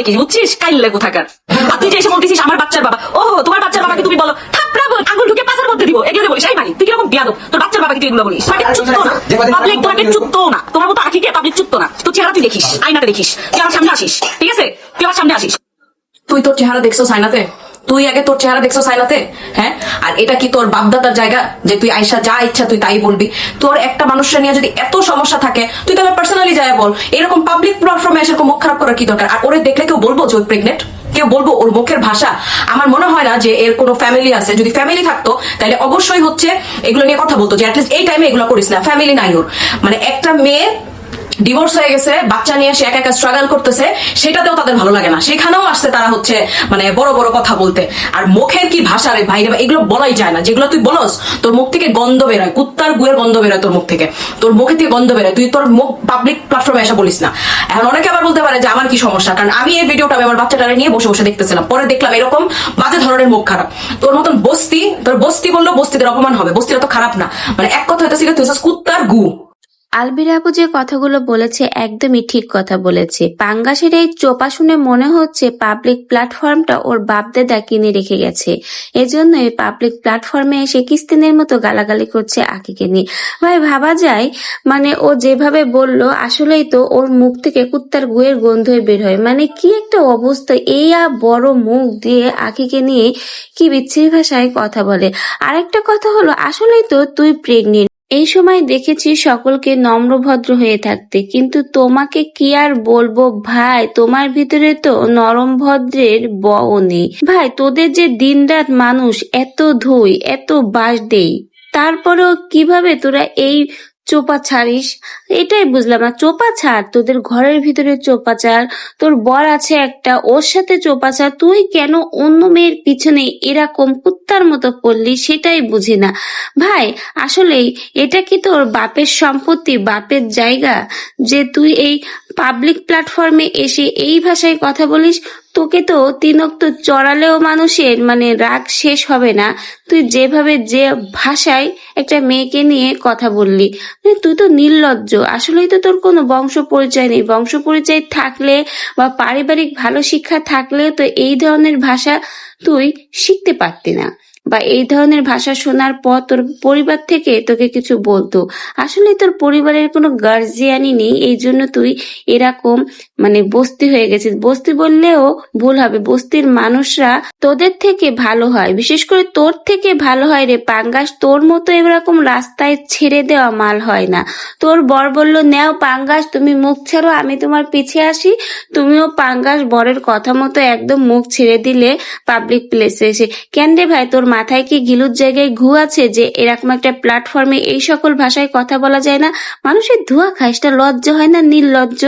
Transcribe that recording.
দেখিস বুঝছিস কাইলে কোথাকার আর তুই যে এসে বলতেছিস আমার বাচ্চার বাবা। ও তোমার বাচ্চার বাবাকে তুমি বলো থাপড়া বল আঙুল ঢুকে পাশার মধ্যে দিব এগুলো বলিস এই মানি তুই কীরকম বিয়াদব? তোর বাচ্চার বাবাকে তুই এগুলো বলিস? তোমাকে চুপতো না। পাবলিক তোমাকে চুত্তো না। তোমার মতো আখিকে পাবলিক চুপতো না। তোর চেহারা তুই দেখিস আয়নাতে দেখিস। তুই আমার সামনে আসিস ঠিক আছে? তুই আমার সামনে আসিস। তুই তোর চেহারা দেখছ সাইনাতে তুই আগে তোর চেহারা দেখছ সাইনাতে হ্যাঁ? আর এটা কি তোর বাপদাদার জায়গা? যে তুই আয়সা যা ইচ্ছা তুই তাই বলবি। তোর একটা মানুষের নিয়ে যদি এত সমস্যা থাকে, তুই তাহলে পার্সোনালি যায় বল। এরকম পাবলিক প্ল্যাটফর্মে এসে মুখ খারাপ করার কি দরকার? আর ওরে দেখলে কেউ বলব যে প্রেগনেন্ট কেউ বলব ওর মুখের ভাষা? আমার মনে হয় না যে এর কোনো ফ্যামিলি আছে। যদি ফ্যামিলি থাকতো তাহলে অবশ্যই হচ্ছে এগুলো নিয়ে কথা বলতো। যে অ্যাটলিস্ট এই টাইমে এগুলো করিস না। ফ্যামিলি নাই ওর। মানে একটা মেয়ে ডিভোর্স হয়ে গেছে, বাচ্চা নিয়ে সে একা একা স্ট্রাগল করতেছে, সেটাতেও তাদের ভালো লাগে না। সেখানেও আসছে তারা হচ্ছে মানে বড় বড় কথা বলতে। আর মুখের কি ভাষা রে ভাই এগুলো বলাই যায় না। যেগুলো তুই বলস, তোর মুখ থেকে গন্ধ বেরোয় কুত্তার গুয়ের গন্ধ বেরোয় তোর মুখ থেকে। তোর মুখে থেকে গন্ধ বেরোয় তুই তোর মুখ পাবলিক প্ল্যাটফর্মে এসে বলিস না। এখন অনেকে আবার বলতে পারে যে, আমার কি সমস্যা? কারণ আমি এই ভিডিওটা আমি আমার বাচ্চাটারে নিয়ে বসে বসে দেখতেছিলাম। পরে দেখলাম এরকম বাজে ধরনের মুখ খারাপ। তোর মতন বস্তি, তোর বস্তি বললেও বস্তিদের অপমান হবে। বস্তিটা তো খারাপ না। মানে এক কথা হইতেছিল তুই কুত্তার গু। আলবির আপু যে কথাগুলো বলেছে একদমই ঠিক কথা বলেছে। পাঙ্গাসের এই চোপা শুনে মনে হচ্ছে পাবলিক প্ল্যাটফর্মটা ওর বাপদাদা কিনে রেখে গেছে। এজন্য এই পাবলিক প্ল্যাটফর্মে এসে কিস্তিনের মতো গালাগালি করছে আকিকে নিয়ে ভাই, ভাবা যায় মানে ও যেভাবে বলল, আসলেই তো ওর মুখ থেকে কুত্তার গুয়ের গন্ধই বের হয়। মানে কি একটা অবস্থা, এই বড় মুখ দিয়ে আকিকে নিয়ে কি বিচ্ছিরি ভাষায় কথা বলে। আরেকটা কথা হলো, আসলেই তো তুই প্রেগনেন্ট এই সময় দেখেছি সকলকে নম্রভদ্র হয়ে থাকতে, কিন্তু তোমাকে কি আর বলব? ভাই, তোমার ভিতরে তো নরম ভদ্রের বও নেই। ভাই, তোদের যে দিনরাত মানুষ, এত ধুই, এত বাস দেই, তারপরেও কীভাবে তোরা এই চোপা ছাড়িস? এটাই বুঝলাম আর চোপা ছাড়, তোদের ঘরের ভিতরে চোপা ছাড়। তোর বর আছে একটা, ওর সাথে চোপা ছাড়। তুই কেন অন্য মেয়ের পিছনে এরকম কুত্তার মতো করলি সেটাই বুঝি না। ভাই আসলে এটা কি তোর বাপের সম্পত্তি, বাপের জায়গা? যে তুই এই পাবলিক প্ল্যাটফর্মে এসে এই ভাষায় কথা বলিস, তোকে তো তিনক্ত চড়ালেও মানুষের মানে রাগ শেষ হবে না। তুই যেভাবে যে ভাষায় একটা মেয়েকে নিয়ে কথা বললি মানে তুই তো নির্লজ্জ। আসলেই তো তোর কোনো বংশ পরিচয় নেই। বংশ পরিচয় থাকলে বা পারিবারিক ভালো শিক্ষা থাকলেও তো এই ধরনের ভাষা তুই শিখতে পারতি না। বা এই ধরনের ভাষা শোনার পর তোর পরিবার থেকে তোকে কিছু বলতো। আসলে তোর পরিবারের কোনো গার্জিয়ানই নেই, এই জন্য তুই এরকম মানে বস্তি হয়ে গেছিস। বস্তি বললেও ভুল হবে। বস্তির মানুষরা তোদের থেকে ভালো হয়। বিশেষ করে তোর থেকে ভালো হয় রে পাঙ্গাস। তোর মতো এরকম রাস্তায় ছেড়ে দেওয়া মাল হয় না। তোর বর বলল, নেও পাঙ্গাস, তুমি মুখ ছাড়ো, আমি তোমার পিছিয়ে আসি। তুমিও পাঙ্গাস বরের কথা মতো একদম মুখ ছেড়ে দিলে পাবলিক প্লেসে এসে। কেন রে ভাই, তোর মাথায় কি গিলুর জায়গায় ঘু আছে যে এরকম একটা প্ল্যাটফর্মে এই সকল ভাষায় কথা বলা যায় না? মানুষের ধোয়া খায়, সেটা লজ্জা হয় না? নির্লজ্জ?